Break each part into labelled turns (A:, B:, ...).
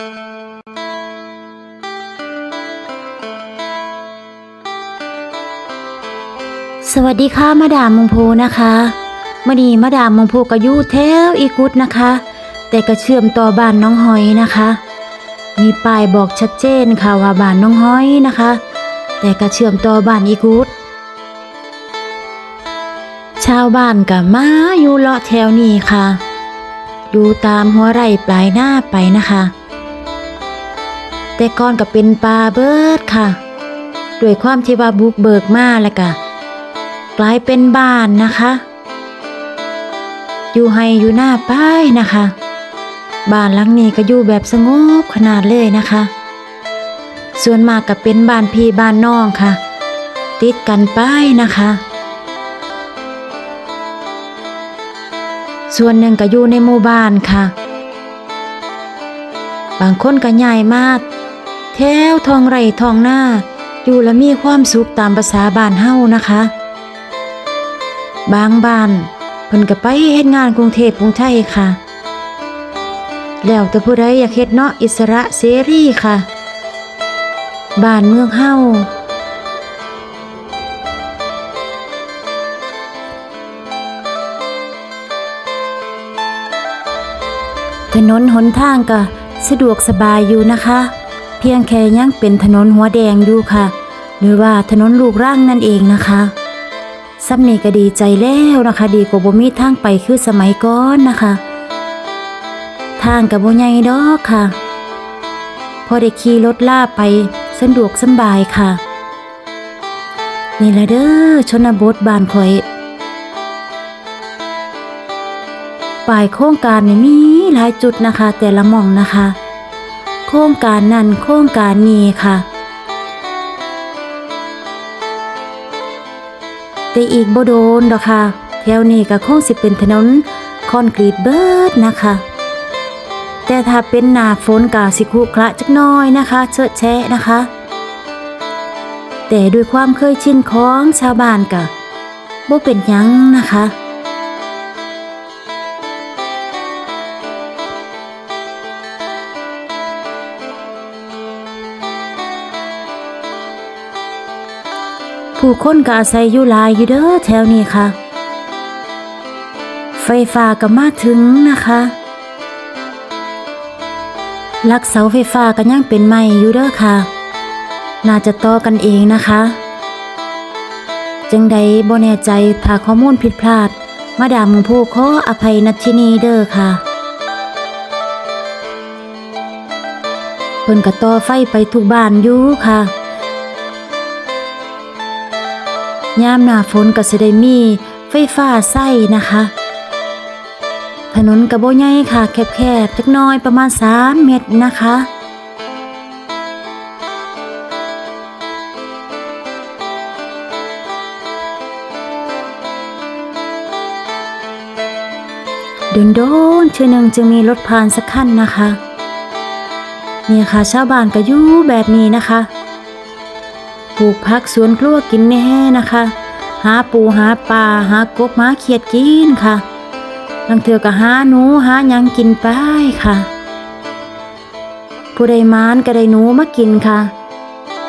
A: สวัสดีค่ะมาดามมงพูนะคะมื่อนี้มาดามมงพูก็อยู่แถวอีกุดนะคะ แต่ก็เชื่อมต่อบ้านน้องหอยนะคะ มีป้ายบอกชัดเจนค่ะว่าบ้านน้องหอยนะคะ แต่ก็เชื่อมต่อบ้านอีกุดชาวบ้านก็มาอยู่เลาะแถวนี้ค่ะอยู่ตามหัวไร่ปลายหน้าไปนะคะ แต่ก่อนก็เป็นป่าเบิดค่ะ ด้วยความที่ว่าบุกเบิกมาแล้วก็กลายเป็นบ้านนะคะ อยู่ให้อยู่หน้าป้ายนะคะ บ้านหลังนี้ก็อยู่แบบสงบขนาดเลยนะคะ ส่วนมากก็เป็นบ้านพี่บ้านน้องค่ะ ติดกันป้ายนะคะ ส่วนหนึ่งก็อยู่ในหมู่บ้านค่ะบางคนก็ใหญ่มาก แถวทองไรทองหน้า อยู่และมีความสุขตามภาษาบ้านเฮานะคะ บางบ้านเพิ่นก็ไปเฮ็ดงานกรุงเทพกรุงไทยค่ะ แล้วแต่ผู้ใดอยากเฮ็ดเนาะอิสระเสรีค่ะ บ้านเมืองเฮาถนนหนทางก็สะดวกสบายอยู่นะคะ เพียงแค่ยังเป็นถนนหัวแดงอยู่ค่ะ หรือว่าถนนลูกร่างนั่นเองนะคะซ้ำนี่ก็ดีใจแล้วนะคะ ดีกว่าบ่มีทางไปคือสมัยก่อนนะคะ ทางกับบ่ใหญ่ดอกค่ะ พอได้ขี่รถล่าไปสะดวกสบายค่ะ นี่ละเด้อชนบทบ้านข่อยป่ายโครงการนี่มีหลายจุดนะคะ แต่ละหม่องนะคะ โครงการนั่นโครงการนี้ค่ะ แต่อีกบ่โดนดอกค่ะ แถวนี้ก็คงสิเป็นถนนคอนกรีตเบิดนะคะ แต่ถ้าเป็นหน้าฝนก็สิคุขระจักน้อยนะคะเชอะแชะนะคะ แต่ด้วยความเคยชินของชาวบ้านก็บ่เป็นยังนะคะ ผู้คนก็อาศัยอยู่หลายอยู่เด้อแถวนี้ค่ะ ไฟฟ้าก็มาถึงนะคะลักเสาไฟฟ้าก็ยังเป็นใหม่อยู่เด้อค่ะ น่าจะต่อกันเองนะคะ จังใดบ่แน่ใจถ้าข้อมูลผิดพลาด มาดามผู้ขออภัยนัชนีเด้อค่ะ เพิ่นก็ต่อไฟไปทุกบ้านอยู่ค่ะ ยามหน้าฝนก็สิได้มีไฟฟ้าใส้นะคะ ถนนกระโบใหญ่ค่ะ แคบๆจักน้อยประมาณ 3 เมตรนะคะโดนโดนๆเชื่อหนึ่งจึงมีรถผ่านสักคันนะคะ นี่ค่ะชาวบ้านก็อยู่แบบนี้นะคะ ปลูกผักสวนครัวกินแน่นะคะ หาปูหาปลาหากบหาเขียดกินค่ะลังเถือก็หาหนูหายังกินไปค่ะ ผู้ใดมานก็ได้หนูมากินค่ะ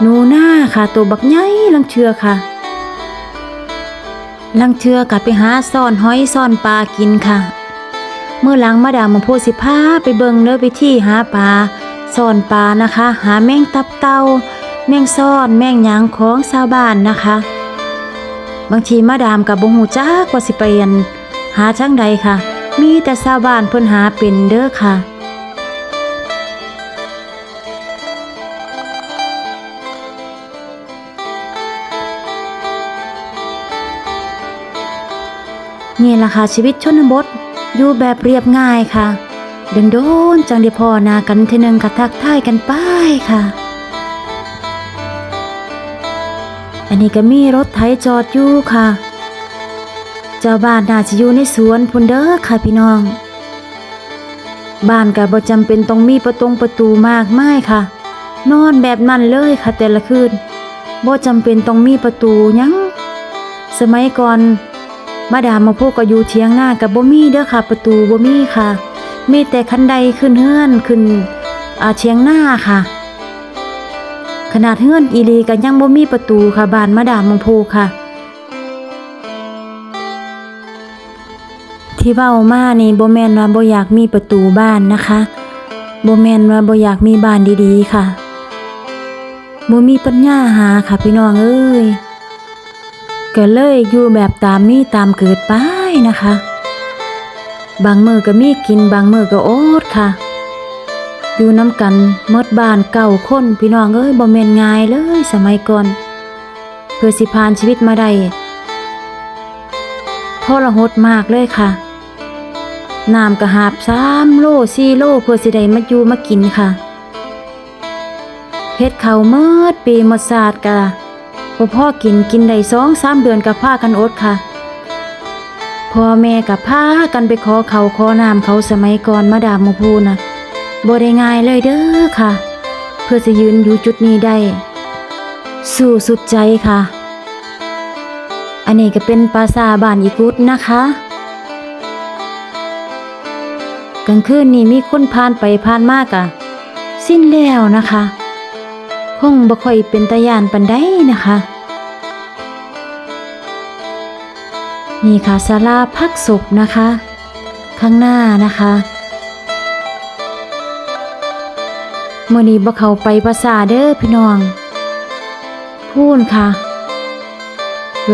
A: หนูหน้าค่ะตัวบักใหญ่ลังเชือค่ะลังเชือก็ไปหาซ่อนหอยซ่อนปลากินค่ะ เมื่อหลังมาดามมาพูดสิพาไปเบิงเนื้อไปที่หาปลาซ่อนปลานะคะ หาแมงตับเต่า แมงซ่อนแมงยางของชาวบ้านนะคะ บางทีมาดามกับบงหูจ้ากว่าสิไปอันหาช่างใดค่ะ มีแต่ชาวบ้านเพิ่นหาเป็นเด้อค่ะนี่ล่ะค่ะชีวิตชนบทอยู่แบบเรียบง่ายค่ะ เดินโดนจังได้พอนากันเทนึงกะทักทายกันไปค่ะ อันนี้ก็มีรถไถจอดอยู่ค่ะ เจ้าบ้านน่าจะอยู่ในสวนพุนเด้อค่ะพี่น้อง บ้านก็บ่จำเป็นต้องมีประตงประตูมากมายค่ะ นอนแบบนั้นเลยค่ะแต่ละคืนบ่จำเป็นต้องมีประตูยังสมัยก่อนมาดามมาพวกก็อยู่เทียงหน้ากับบ่มีเด้อค่ะ ประตูบ่มีค่ะ มีแต่คันไดขึ้นเฮือนขึ้นอาเชียงหน้าค่ะ นาดเฮือนอีลีก็ยังบ่มีประตูค่ะบ้านมาดามมงพูค่ะ ที่เว้ามานี่บ่แม่นว่าบ่อยากมีประตูบ้านนะคะบ่แม่นว่าบ่อยากมีบ้านดีๆค่ะบ่มีปัญญาหาค่ะพี่น้องเอ้ยก็เลยอยู่แบบตามมีตามเกิดไปนะคะ บางมือก็มีกินบางมือก็อดค่ะ อยู่น้ำกันหมดบ้านเก่าคนพี่น้องเอ้ยบ่แม่นง่ายเลยสมัยก่อน เพื่อสิผ่านชีวิตมาได้ทรหดมากเลยค่ะน้ำกระหาบสามโลสี่โลเพื่อสิได้มาอยู่มากินค่ะเฮ็ดเขาเมิดปีหมดศาสตร์กะพ่อพ่อกินกินได้สองสามเดือนกับพากันอดค่ะพ่อแม่กับพากันไปขอเขาขอน้ำเขาสมัยก่อนมาดามมพูนะ บ่ได้ง่ายเลยเด้อค่ะ เพื่อจะยืนอยู่จุดนี้ได้ สู้สุดใจค่ะ อันนี้ก็เป็นปราสาบ้านอีกุดนะคะ กลางคืนนี่มีคนผ่านไปผ่านมากอะสิ้นแล้วนะคะ คงบ่ค่อยเป็นตาย่านปันได้นะคะนี่ค่ะศาลาพักศพนะคะ ข้างหน้านะคะ มื่อนี้บ่เข้าไปภาษาเด้อพี่น้อง พูนค่ะ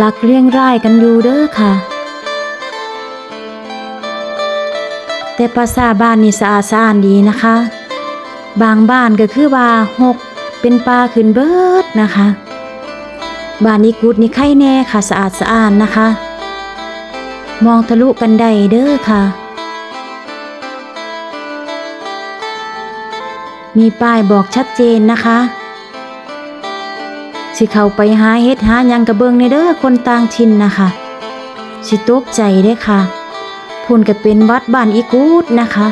A: ลักเลี้ยงร่ายกันอยู่เด้อค่ะ แต่ภาษาบ้านนี่สะอาดสะอ้านดีนะคะ บางบ้านก็คือว่าหกเป็นปลาขึ้นเบิดนะคะ บ้านนี้กูดนี่ไข่แน่ค่ะสะอาดสะอ้านนะคะ มองทะลุกันได้เด้อค่ะ มีป้ายบอกชัดเจนนะคะ สิเข้าไปหาเฮ็ดหายังกระเบิงในเด้อคนต่างถิ่นนะคะ สิตกใจเด้ค่ะพุ่นก็เป็นวัดบ้านอีกูดนะคะ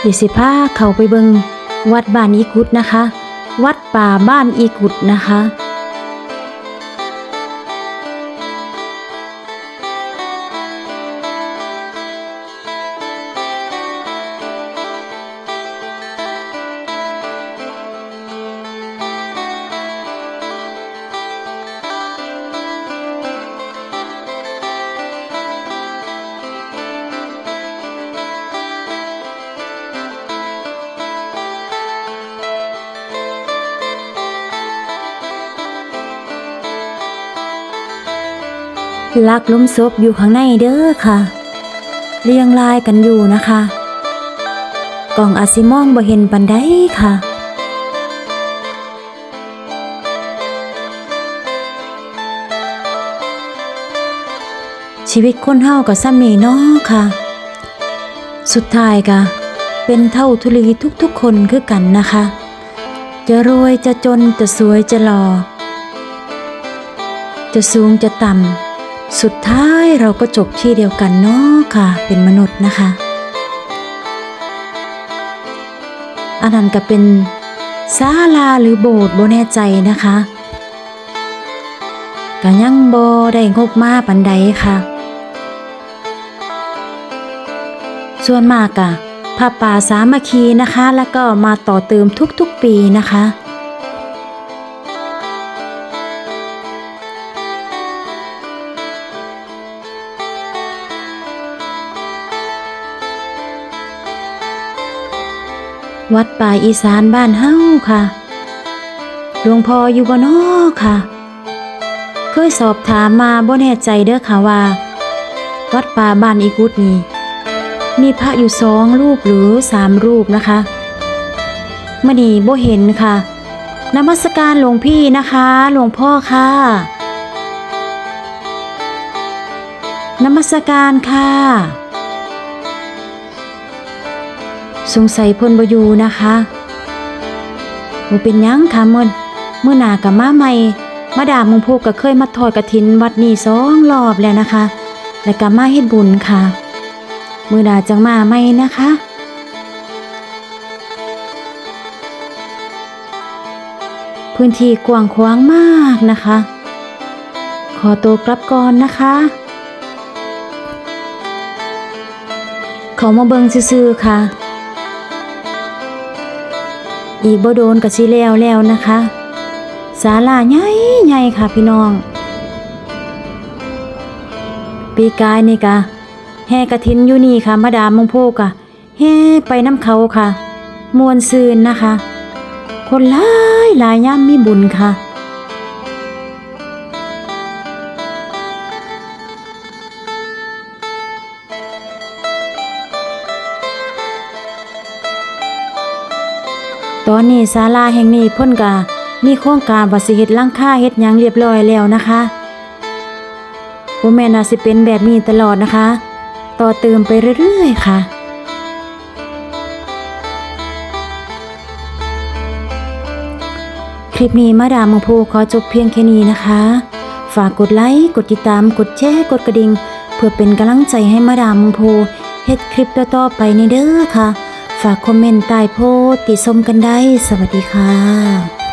A: เดี๋ยวสิพาเขาไปเบิงวัดบ้านอีกุดนะคะ วัดป่าบ้านอีกุดนะคะ ลักล้มศพอยู่ข้างในเด้อค่ะ เรียงรายกันอยู่นะคะกล่องอาจสิมองบ่เห็นปันได้ค่ะชีวิตคนเฮาก็ซ้ำนี่เนาะค่ะ สุดท้ายก็เป็นเท่าทุลีทุกๆคนคือกันนะคะ จะรวยจะจนจะสวยจะหล่อจะสูงจะต่ำ สุดท้ายเราก็จบที่เดียวกันเนาะค่ะ เป็นมนุษย์นะคะอันนั้นก็เป็นศาลาหรือโบสถ์โบแน่ใจนะคะก็ยังบ่ได้งบมาปันใดค่ะ ส่วนมากอะผ้าป่าสามัคคีนะคะ แล้วก็มาต่อเติมทุกๆปีนะคะ วัดป่าอีสานบ้านเฮาค่ะ หลวงพ่ออยู่บ่นอค่ะ เคยสอบถามมาบ่แน่ใจเด้อค่ะว่า วัดป่าบ้านอีกุดนี่มีพระอยู่สองรูปหรือสามรูปนะคะมื่อนี้บ่เห็นค่ะนมัสการหลวงพี่นะคะหลวงพ่อค่ะนมัสการค่ะ สงสัยเพ่นบอยู่นะคะบ่เป็นหยังค่ะเมื่อเมื่อหนากับมาใหม่มาดามมงพูกก็เคยมาทอดกระถินวัดนี้สองรอบแล้วนะคะ และก็มาเฮ็ดบุญค่ะ มือหนาจังมาใหม่นะคะพื้นที่กว้างขวางมากนะคะ ขอตัวกลับก่อนนะคะ เขามาเบิงซื่อๆค่ะ อีกบ่โดนกับสิแล้วแล้วนะคะศาลาใหญ่ใหญ่ค่ะพี่น้อง ปีกายนี่กะแห่กระถินอยู่นี่ค่ะมาดามมงโพกะแห่ไปน้ำเขาค่ะ มวนซืนนะคะ คนหลายหลายย่ำมีบุญค่ะ นี้ศาลาแห่งนี้เพ่นกะมีโครงการว่าสิเฮ็ดหลังคาเฮ็ดหยังเรียบร้อยแล้วนะคะบ่แม่นว่าสิเป็นแบบนี้ตลอดนะคะ ต่อเติมไปเรื่อยๆค่ะคลิปนี้มาดามมงพูขอจบเพียงแค่นี้นะคะ ฝากกดไลค์ กดติดตาม กดแชร์ กดกระดิ่ง เพื่อเป็นกำลังใจให้มาดามมงพูเฮ็ดคลิปต่อๆไปในเด้อค่ะ ฝากคอมเมนต์ใต้โพสต์ติชมกันได้ สวัสดีค่ะ